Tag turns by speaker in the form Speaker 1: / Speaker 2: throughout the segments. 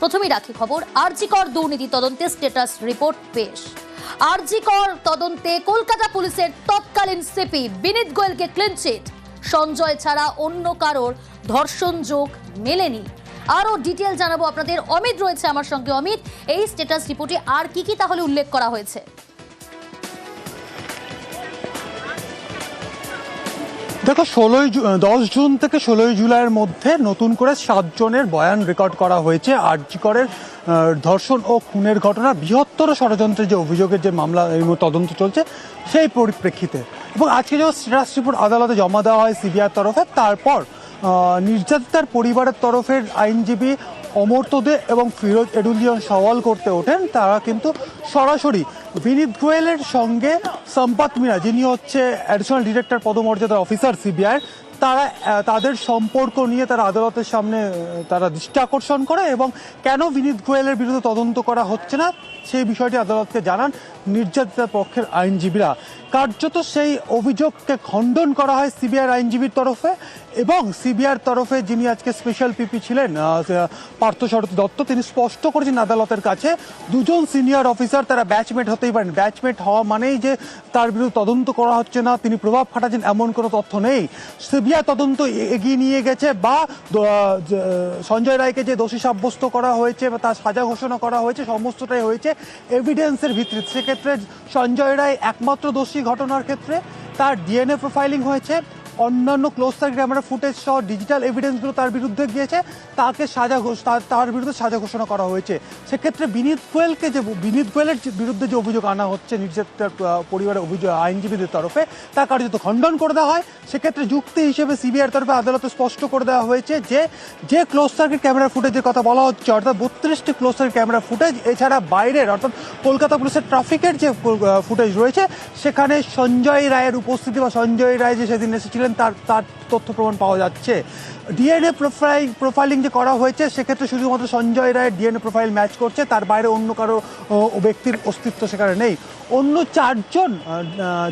Speaker 1: প্রথমেই রাখি খবর আরজিকর দুর্নীতি তদন্তে স্ট্যাটাস রিপোর্ট পেশ। আরজিকর তদন্তে কলকাতা পুলিশের তৎকালীন সিপি বিনীত গোয়েলকে ক্লিনচিট সঞ্জয় ছাড়া অন্য কারোর ধর্ষণ যোগ মেলেনি। আরও ডিটেল জানাব আপনাদের। অমিত রয়েছে আমার সঙ্গে। অমিত, এই স্ট্যাটাস রিপোর্টে আর কি কি তাহলে উল্লেখ করা হয়েছে?
Speaker 2: দেখো, ষোলোই দশ জুন থেকে ষোলোই জুলাইয়ের মধ্যে নতুন করে সাতজনের বয়ান রেকর্ড করা হয়েছে। আরজিকরের ধর্ষণ ও খুনের ঘটনা, বৃহত্তর ষড়যন্ত্রের যে অভিযোগের যে মামলা তদন্ত চলছে, সেই পরিপ্রেক্ষিতে। এবং আজকে যখন স্টেটাস রিপোর্ট আদালতে জমা দেওয়া হয় সিবিআর তরফে, তারপর নির্যাতিতার পরিবারের তরফের আইনজীবী অমর্ত্য দে এবং ফিরোজ এডুলিয়ন সওয়াল করতে ওঠেন, তারা কিন্তু সরাসরি বিনীত গোয়েলের সঙ্গে সম্পাত মিনা, যিনি হচ্ছে অ্যাডিশনাল ডিরেক্টর পদমর্যাদার অফিসার সিবিআই তারা তাদের সম্পর্ক নিয়ে তারা আদালতের সামনে তারা দৃষ্টি আকর্ষণ করে এবং কেন বিনীত গোয়েলের বিরুদ্ধে তদন্ত করা হচ্ছে না, সেই বিষয়টি আদালতকে জানান নির্যাতিতার পক্ষের আইনজীবীরা। কার্যত সেই অভিযোগকে খণ্ডন করা হয় সিবিআই আইনজীবীর তরফে এবং সিবিআর তরফে যিনি আজকে স্পেশাল পিপি ছিলেন আহ, পার্থসারথী দত্ত তিনি স্পষ্ট করেছেন আদালতের কাছে দুজন সিনিয়র অফিসার তারা ব্যাচমেট হতেই পারেন। ব্যাচমেট হওয়া মানেই যে তার বিরুদ্ধে তদন্ত করা হচ্ছে না তিনি প্রভাব খাটাচ্ছেন এমন কোনো তথ্য নেই। সিবিআই তদন্ত এগিয়ে নিয়ে গেছে বা সঞ্জয় রায়কে যে দোষী সাব্যস্ত করা হয়েছে বা তার সাজা ঘোষণা করা হয়েছে সমস্তটাই হয়েছে এভিডেন্সের ভিত্তিতে। সেক্ষেত্রে সঞ্জয় রায় একমাত্র দোষী ঘটনার ক্ষেত্রে তার ডিএনএ প্রোফাইলিং হয়েছে। অন্যান্য ক্লোজ সার্কিট ক্যামেরা ফুটেজ সহ ডিজিটাল এভিডেন্সগুলো তার বিরুদ্ধে গিয়েছে, তাকে সাজা তার- বিরুদ্ধে সাজা ঘোষণা করা হয়েছে। সেক্ষেত্রে বিনীত গোয়েলকে যে বিনীত গোয়েলের বিরুদ্ধে যে অভিযোগ আনা হচ্ছে নির্যাতিতার পরিবারের অভিযোগ আইনজীবীদের তরফে তা কার্যত খণ্ডন করে দেওয়া হয়, সেক্ষেত্রে যুক্তি হিসেবে সিবিআইয়ের তরফে আদালতে স্পষ্ট করে দেওয়া হয়েছে যে যে ক্লোজ সার্কিট ক্যামেরা ফুটেজের কথা বলা হচ্ছে, অর্থাৎ বত্রিশটি ক্লোজ সার্কিট ক্যামেরা ফুটেজ এছাড়া বাইরের, অর্থাৎ কলকাতা পুলিশের ট্রাফিকের যে ফুটেজ রয়েছে, সেখানে সঞ্জয় রায়ের উপস্থিতি বা সঞ্জয় রায় যে সেদিন এসেছিলেন তার তার তথ্য প্রমাণ পাওয়া যাচ্ছে। ডিএনএ প্রোফাইল, প্রোফাইলিং যে করা হয়েছে, সেক্ষেত্রে শুধুমাত্র সঞ্জয় রায়ের ডিএনএ প্রোফাইল ম্যাচ করছে, তার বাইরে অন্য কারও ব্যক্তির অস্তিত্ব সেখানে নেই। অন্য চারজন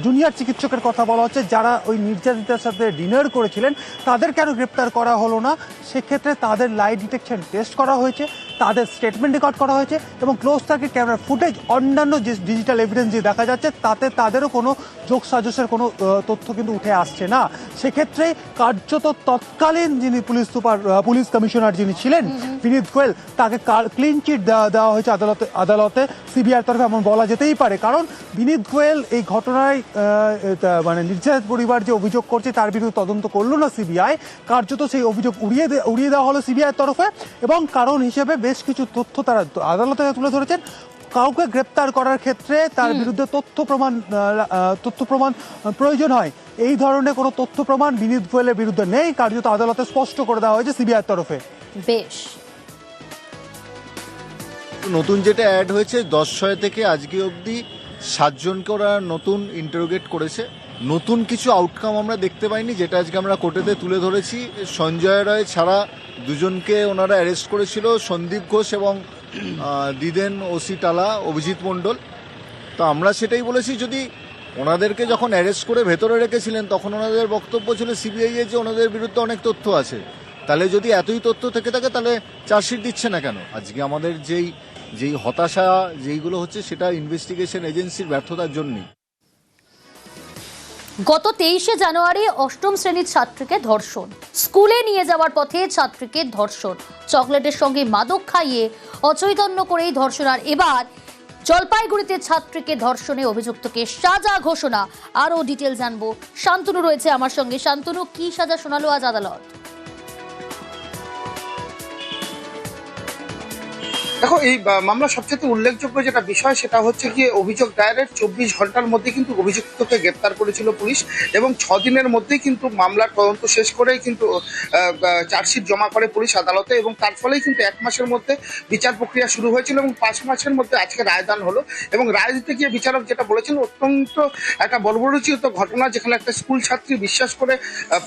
Speaker 2: জুনিয়র চিকিৎসকের কথা বলা হচ্ছে, যারা ওই নির্যাতিতার সাথে ডিনার করেছিলেন, তাদের কেন গ্রেপ্তার করা হলো না? সেক্ষেত্রে তাদের লাই ডিটেকশন টেস্ট করা হয়েছে। তাদের স্টেটমেন্ট রেকর্ড করা হয়েছে এবং ক্লোজ সার্কিট ক্যামেরা ফুটেজ অন্যান্য যে ডিজিটাল এভিডেন্স যে দেখা যাচ্ছে তাতে তাদেরও কোনো যোগ সাজসের কোনো তথ্য কিন্তু উঠে আসছে না। সেক্ষেত্রে কার্যত তৎকালীন যিনি পুলিশ সুপার পুলিশ কমিশনার যিনি ছিলেন বিনীত গোয়েল তাকে ক্লিন চিট দেওয়া দেওয়া হয়েছে আদালতে আদালতে সিবিআর তরফে এমন বলা যেতেই পারে। কারণ বিনীত গোয়েল এই ঘটনায় মানে নির্যাতিত পরিবার যে অভিযোগ করছে তার বিরুদ্ধে তদন্ত করল না সিবিআই। কার্যত সেই অভিযোগ উড়িয়ে উড়িয়ে দেওয়া হলো সিবিআই তরফে এবং কারণ হিসেবে বেশ কিছু তথ্য তারা আদালতে তুলে ধরেছেন। কাউকে গ্রেপ্তার করার ক্ষেত্রে তার বিরুদ্ধে তথ্য প্রমাণ তথ্য প্রমাণ প্রয়োজন হয়। এই ধরনের কোনো তথ্য প্রমাণ বিনীত গোয়েলের বিরুদ্ধে নেই কার্যত আদালতে স্পষ্ট করে দেওয়া হয়েছে সিবিআই তরফে।
Speaker 1: বেশ।
Speaker 3: নতুন যেটা অ্যাড হয়েছে দশ ছয় থেকে আজকে অবধি সাতজনকে ওরা নতুন ইন্টারোগেট করেছে। নতুন কিছু আউটকাম আমরা দেখতে পাইনি, যেটা আজকে আমরা কোর্টেতে তুলে ধরেছি। সঞ্জয় রায় ছাড়া দুজনকে ওনারা অ্যারেস্ট করেছিল, সন্দীপ ঘোষ এবং দিদেন ওসি টালা অভিজিৎ মণ্ডল। তো আমরা সেটাই বলেছি, যদি ওনাদেরকে যখন অ্যারেস্ট করে ভেতরে রেখেছিলেন, তখন ওনাদের বক্তব্য ছিল সিবিআই যে ওনাদের বিরুদ্ধে অনেক তথ্য আছে। তাহলে যদি এতই তথ্য থেকে থাকে, তাহলে চার্জশিট দিচ্ছে না কেন? আজকে আমাদের যেই যেই হতাশা, যেইগুলো হচ্ছে, সেটা ইনভেস্টিগেশন এজেন্সির ব্যর্থতার জন্যই।
Speaker 1: গত তেইশে জানুয়ারি অষ্টম শ্রেণির ছাত্রীকে ধর্ষণ। স্কুলে নিয়ে যাওয়ার পথে ছাত্রীকে ধর্ষণ। চকলেটের সঙ্গে মাদক খাইয়ে অচৈতন্য করেই ধর্ষণ। আর এবার জলপাইগুড়িতে ছাত্রীকে ধর্ষণে অভিযুক্তকে সাজা ঘোষণা। আরও ডিটেল জানব। শান্তনু রয়েছে আমার সঙ্গে। শান্তনু, কি সাজা শোনালো আজ আদালত?
Speaker 4: দেখো এই আহ, মামলার সবচেয়ে উল্লেখযোগ্য যেটা বিষয় সেটা হচ্ছে গিয়ে অভিযোগ দায়েরের চব্বিশ ঘণ্টার মধ্যে কিন্তু অভিযুক্তকে গ্রেপ্তার করেছিল পুলিশ এবং ছ দিনের মধ্যেই কিন্তু মামলার তদন্ত শেষ করেই কিন্তু চার্জশিট জমা করে পুলিশ আদালতে এবং তার ফলেই কিন্তু এক মাসের মধ্যে বিচার প্রক্রিয়া শুরু হয়েছিল এবং পাঁচ মাসের মধ্যে আজকে রায়দান হলো এবং রায় দিতে গিয়ে বিচারক যেটা বলেছেন অত্যন্ত একটা বর্বরচিত ঘটনা যেখানে একটা স্কুল ছাত্রী বিশ্বাস করে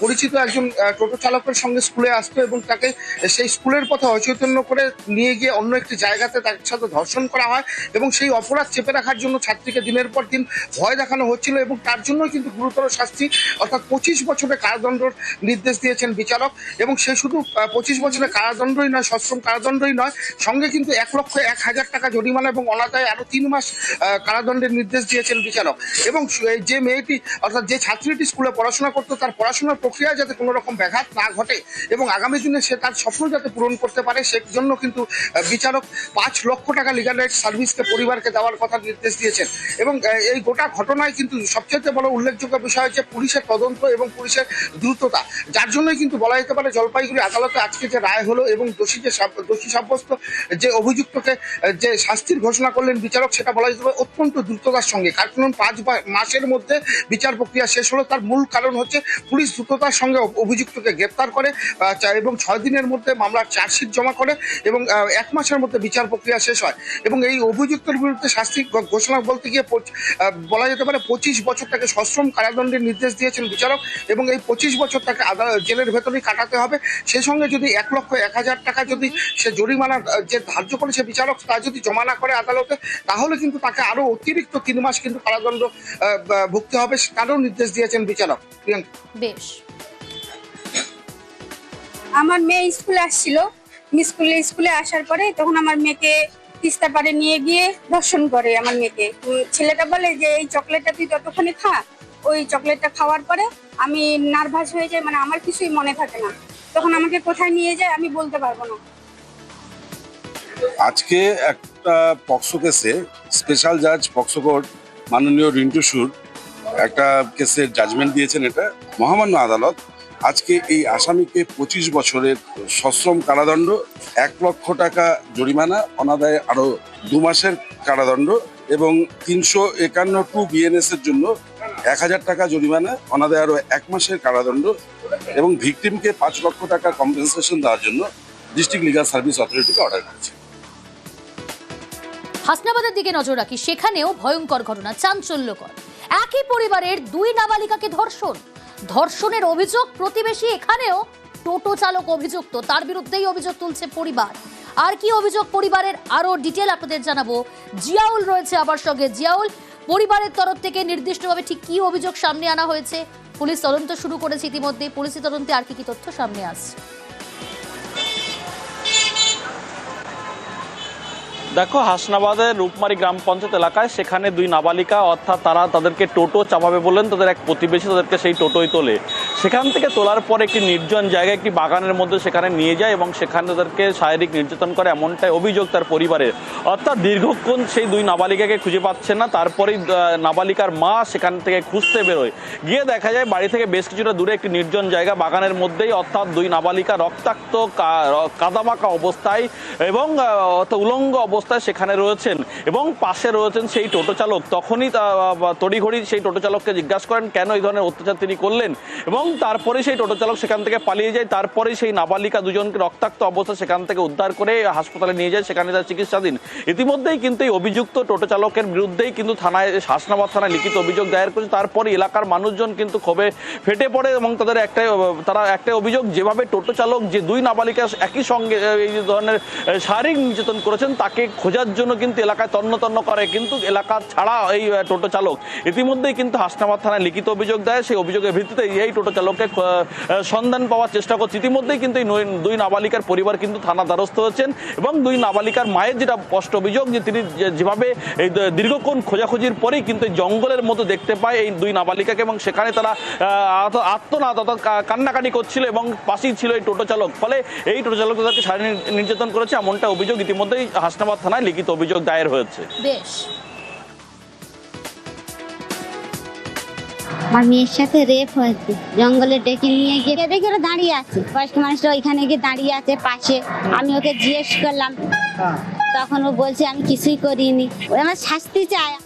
Speaker 4: পরিচিত একজন টোটো চালকের সঙ্গে স্কুলে আসতো এবং তাকে সেই স্কুলের পথে অচৈতন্য করে নিয়ে গিয়ে অন্য একটি জায়গাতে তার সাথে ধর্ষণ করা হয় এবং সেই অপরাধ চেপে রাখার জন্য ছাত্রীকে দিনের পর দিন ভয় দেখানো হচ্ছিল এবং তার জন্য কিন্তু গুরুতর শাস্তি অর্থাৎ পঁচিশ বছরের কারাদণ্ডর নির্দেশ দিয়েছেন বিচারক এবং সে শুধু পঁচিশ বছরের কারাদণ্ডই নয়, সশ্রম কারাদণ্ডই নয়, সঙ্গে কিন্তু এক লক্ষ এক হাজার টাকা জরিমানা এবং অনাদায় আরও তিন মাস কারাদণ্ডের নির্দেশ দিয়েছেন বিচারক। এবং যে মেয়েটি, অর্থাৎ যে ছাত্রীটি স্কুলে পড়াশোনা করতো, তার পড়াশোনার প্রক্রিয়ায় যাতে কোনো রকম ব্যাঘাত না ঘটে এবং আগামী দিনে সে তার স্বপ্ন যাতে পূরণ করতে পারে, সে জন্য কিন্তু বিচারক পাঁচ লক্ষ টাকা লিগাল রাইট সার্ভিসকে পরিবারকে দেওয়ার কথা নির্দেশ দিয়েছেন। এবং এই গোটা ঘটনায় কিন্তু সবচেয়ে বড় উল্লেখযোগ্য বিষয় হচ্ছে পুলিশের তদন্ত এবং পুলিশের দ্রুততা। যার জন্যই কিন্তু বলা যেতে পারে জলপাইগুড়ি আদালতে আজকে যে রায় হলো এবং দোষী যে দোষী সাব্যস্ত যে অভিযুক্তকে যে শাস্তির ঘোষণা করলেন বিচারক, সেটা বলা যেতে পারে অত্যন্ত দ্রুততার সঙ্গে। কারণ পাঁচ মাসের মধ্যে বিচার প্রক্রিয়া শেষ হলো, তার মূল কারণ হচ্ছে পুলিশ দ্রুততার সঙ্গে অভিযুক্তকে গ্রেপ্তার করে এবং ছয় দিনের মধ্যে মামলার চার্জশিট জমা করে এবং এক মাসের মধ্যে বিচার প্রক্রিয়া শেষ হয়। এবং এই অভিযুক্তের বিরুদ্ধে শাস্তি ঘোষণা বলতে গিয়ে বলা যেতে পারে পঁচিশ বছর তাকে সশ্রম কারাদণ্ডের নির্দেশ দিয়েছেন বিচারক এবং এই পঁচিশ বছর তাকে জেলের ভেতরেই কাটাতে হবে। সে সঙ্গে যদি এক লক্ষ এক হাজার টাকা যদি সে জরিমানা যে ধার্য করেছে বিচারক, তা যদি জমা না করে আদালতে, তাহলে কিন্তু তাকে আরও অতিরিক্ত তিন মাস কিন্তু কারাদণ্ড ভুগতে হবে, তারও নির্দেশ দিয়েছেন বিচারক।
Speaker 1: বেশ।
Speaker 5: আমার মেয়ে স্কুলে আসছিল। স্কুলে স্কুলে আসার পরে তখন আমার মেয়েকে তিস্তা পাড়ে নিয়ে গিয়ে দর্শন করে আমার মেয়েকে। ছেলেটা বলে যে, এই চকলেটটা তুই যতক্ষণে খা। ওই চকলেটটা খাওয়ার পরে আমি নার্ভাস হয়ে যাই মানে আমার কিছুই মনে থাকে না। তখন আমাকে কোথায় নিয়ে যায় আমি বলতে পারব না।
Speaker 6: আজকে একটা পক্সো কেসে স্পেশাল জাজ পক্সো কোর্ট, মাননীয় রিন্টু সুর একটা কেসের জাজমেন্ট দিয়েছেন এটা। মহামান্য আদালত আজকে এই আসামিকে পঁচিশ বছরের সশ্রম কারাদণ্ড, এক লক্ষ টাকা জরিমানা, অনাদায়ে আরও দু মাসের কারাদণ্ড এবং তিনশো একান্ন টু বিএনএস এর জন্য এক হাজার টাকা জরিমানা, অনাদায়ে আরও এক মাসের কারাদণ্ড এবং ভিকটিমকে পাঁচ লক্ষ টাকা কম্পেনসেশন দেওয়ার জন্য ডিস্ট্রিক্ট লিগাল সার্ভিস অথরিটিকে অর্ডার করেছে।
Speaker 1: হাসনাবাদের দিকে নজর রাখি, সেখানেও ভয়ঙ্কর ঘটনা, চাঞ্চল্যকর। একই পরিবারের দুই নাবালিকাকে ধর্ষণ। ধর্ষণের অভিযোগ প্রতিবেশী এখানেও টোটো চালক অভিযুক্ত। তার বিরুদ্ধেই অভিযোগ তুলছে পরিবার। আর কি অভিযোগ পরিবারের আরও ডিটেল আপনাদের জানাব। জিয়াউল রয়েছে আবার সঙ্গে। জিয়াউল, পরিবারের তরফ থেকে নির্দিষ্টভাবে ঠিক কি অভিযোগ সামনে আনা হয়েছে? পুলিশ তদন্ত শুরু করেছে ইতিমধ্যে। পুলিশি তদন্তে আর কি কি তথ্য সামনে আসছে?
Speaker 7: দেখো হাসনাবাদের রূপমারি গ্রাম পঞ্চায়েত এলাকায় সেখানে দুই নাবালিকা, অর্থাৎ তারা তাদেরকে টোটো চাপাবে বলেন তাদের এক প্রতিবেশী তাদেরকে সেই টোটোই তোলে। সেখান থেকে তোলার পর একটি নির্জন জায়গায় একটি বাগানের মধ্যে সেখানে নিয়ে যায় এবং সেখানে তাদেরকে শারীরিক নির্যাতন করে এমনটাই অভিযোগ তার পরিবারের। অর্থাৎ দীর্ঘক্ষণ সেই দুই নাবালিকাকে খুঁজে পাচ্ছে না, তারপরেই নাবালিকার মা সেখান থেকে খুঁজতে বেরোয়। গিয়ে দেখা যায় বাড়ি থেকে বেশ কিছুটা দূরে একটি নির্জন জায়গা বাগানের মধ্যেই, অর্থাৎ দুই নাবালিকা রক্তাক্ত কাদামাকা অবস্থায় এবং উলঙ্গ অবস্থায় সেখানে রয়েছেন এবং পাশে রয়েছেন সেই টোটো চালক। তখনই তড়িঘড়ি সেই টোটো চালককে জিজ্ঞাসা করেন, কেন এই ধরনের অত্যাচার তিনি করলেন? এবং তারপরে সেই টোটো চালক সেখান থেকে পালিয়ে যায়। তারপরে সেই নাবালিকা দুজনকে রক্তাক্ত অবস্থা সেখান থেকে উদ্ধার করে হাসপাতালে নিয়ে যায়। সেখানে তার চিকিৎসাধীন। ইতিমধ্যেই কিন্তু এই অভিযুক্ত টোটো চালকের বিরুদ্ধেই কিন্তু থানায় হাসনাবাদ থানায় লিখিত অভিযোগ দায়ের করেছে। তারপরে এলাকার মানুষজন কিন্তু ক্ষোভে ফেটে পড়ে এবং তাদের একটাই, তারা একটাই অভিযোগ, যেভাবে টোটো চালক যে দুই নাবালিকা একই সঙ্গে, এই ধরনের শারীরিক নির্যাতন করেছেন, তাকে খোঁজার জন্য কিন্তু এলাকায় তন্ন তন্ন করে। কিন্তু এলাকা ছাড়া এই টোটো চালক ইতিমধ্যেই কিন্তু হাসনাবাদ থানায় লিখিত অভিযোগ দেয়। সেই অভিযোগের ভিত্তিতে এই টোটো চালককে সন্ধান পাওয়ার চেষ্টা করছে। ইতিমধ্যেই কিন্তু এই দুই নাবালিকার পরিবার কিন্তু থানা দ্বারস্থ হয়েছেন এবং দুই নাবালিকার মায়ের যেটা স্পষ্ট অভিযোগ যে তিনি যেভাবে এই দীর্ঘক্ষণ খোঁজাখুঁজির পরেই কিন্তু জঙ্গলের মতো দেখতে পায় এই দুই নাবালিকাকে এবং সেখানে তারা আহ, আত- আত্মনাদ অর্থাৎ কান্নাকাটি করছিল এবং পাশেই ছিল এই টোটো চালক। ফলে এই টোটো চালক তাদেরকে শারীরিক নির্যাতন করেছে এমনটা অভিযোগ ইতিমধ্যেই হাসনাবাদ থানায় লিখিত অভিযোগ দায়ের হয়েছে।
Speaker 1: বেশ।
Speaker 8: আমার মেয়ের সাথে রেপ হয়েছে। জঙ্গলে ডেকে নিয়ে গিয়ে দেখে ওরা দাঁড়িয়ে আছে। বয়স্ক মানুষরা ওইখানে গিয়ে দাঁড়িয়ে আছে পাশে। আমি ওকে জিজ্ঞেস করলাম। তখন ও বলছে আমি কিছুই করিনি। ও আমার শাস্তি চায়।